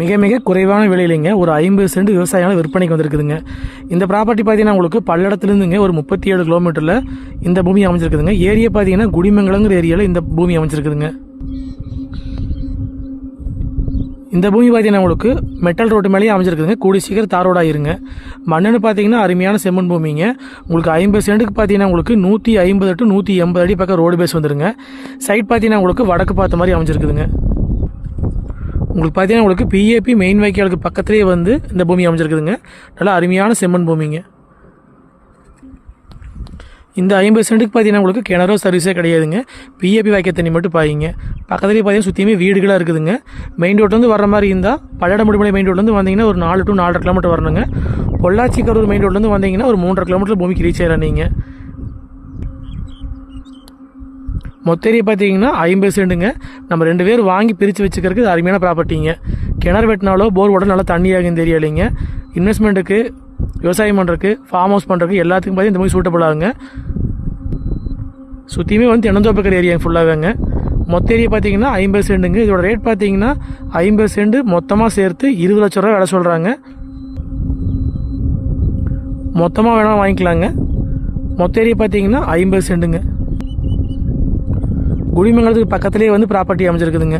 மிக மிக குறைவான விலையிலைங்க ஒரு ஐம்பது சென்ட் விவசாயம் விற்பனைக்கு வந்திருக்குதுங்க. இந்த ப்ராப்பர்ட்டி பார்த்தீங்கன்னா உங்களுக்கு பல்லடத்துலேருந்துங்க ஒரு முப்பத்தி ஏழு கிலோமீட்டரில் இந்த பூமி அமைஞ்சிருக்குதுங்க. ஏரியா பார்த்தீங்கன்னா குடிமங்கலங்கிற ஏரியாவில் இந்த பூமி அமைஞ்சிருக்குதுங்க. இந்த பூமி பார்த்தீங்கன்னா உங்களுக்கு மெட்டல் ரோட்டு மேலேயே அமைஞ்சிருக்குதுங்க. கூடி சீக்கிரம் தாரோடாக இருங்க மண்ணுன்னு பார்த்தீங்கன்னா அருமையான செம்மண் பூமிங்க. உங்களுக்கு ஐம்பது சென்ட்டுக்கு பார்த்தீங்கன்னா உங்களுக்கு நூற்றி ஐம்பது டு நூற்றி எண்பது அடி பக்கம் ரோடு பேஸ் வந்துருங்க. சைட் பார்த்தீங்கன்னா உங்களுக்கு வடக்கு பார்த்த மாதிரி அமைஞ்சிருக்குதுங்க. உங்களுக்கு பார்த்தீங்கன்னா உங்களுக்கு பிஏபி மெயின் வைக்காலுக்கு பக்கத்துலேயே வந்து இந்த பூமி அமைஞ்சிருக்குதுங்க. நல்லா அருமையான செம்மண் பூமிங்க. இந்த ஐம்பது சென்ட்டுக்கு பார்த்தீங்கன்னா உங்களுக்கு கிணறோ சர்வீஸே கிடையாதுங்க. பிஏபி வாய்க்க தண்ணி மட்டும் பாயிங்க. பக்கத்துலேயே பார்த்தீங்கன்னா சுற்றியுமே வீடுகளாக இருக்குதுங்க. மெயின் ரோட்லேருந்து வர மாதிரி இருந்தால் பல்லடம் முடிமலை மெயின் ரோட்லேருந்து வந்தீங்கன்னா ஒரு நாலு டு நாலரை கிலோமீட்டர் வரணுங்க. பொள்ளாச்சி கரூர் மெயின் ரோட்லேருந்து வந்தீங்கன்னா ஒரு மூன்றரை கிலோமீட்டர் பூமிக்கு ரீச் ஆயிடலாம் நீங்கள் மொத்தேரி பார்த்தீங்கன்னா ஐம்பது சென்ட்டுங்க நம்ம ரெண்டு பேர் வாங்கி பிரித்து வச்சுக்கிறதுக்கு அருமையான ப்ராப்பர்ட்டிங்க கிணறு வெட்டினாலோ போர் ஓட நல்லா தண்ணி ஆகும் தெரியலைங்க. இன்வெஸ்ட்மெண்ட்டுக்கு விவசாயம் பண்ணுறதுக்கு ஃபார்ம் ஹவுஸ் பண்ணுறதுக்கு எல்லாத்துக்கும் பார்த்து இந்த மாதிரி சூட்டபுள் ஆகுங்க சுற்றியுமே வந்து தென்னந்தோப்பக்கர் ஏரியா ஃபுல்லாகவேங்க மொத்த ஏரியா பார்த்தீங்கன்னா ஐம்பது சென்ட்டுங்க இதோட ரேட் பார்த்தீங்கன்னா ஐம்பது சென்ட் மொத்தமாக சேர்த்து இருபது லட்ச ரூபா விலை சொல்கிறாங்க மொத்தமாக வேணால் வாங்கிக்கலாங்க. மொத்த ஏரியா பார்த்தீங்கன்னா ஐம்பது சென்ட்டுங்க குடிமங்கலத்துக்கு பக்கத்துலேயே வந்து ப்ராப்பர்ட்டி அமைஞ்சிருக்குதுங்க.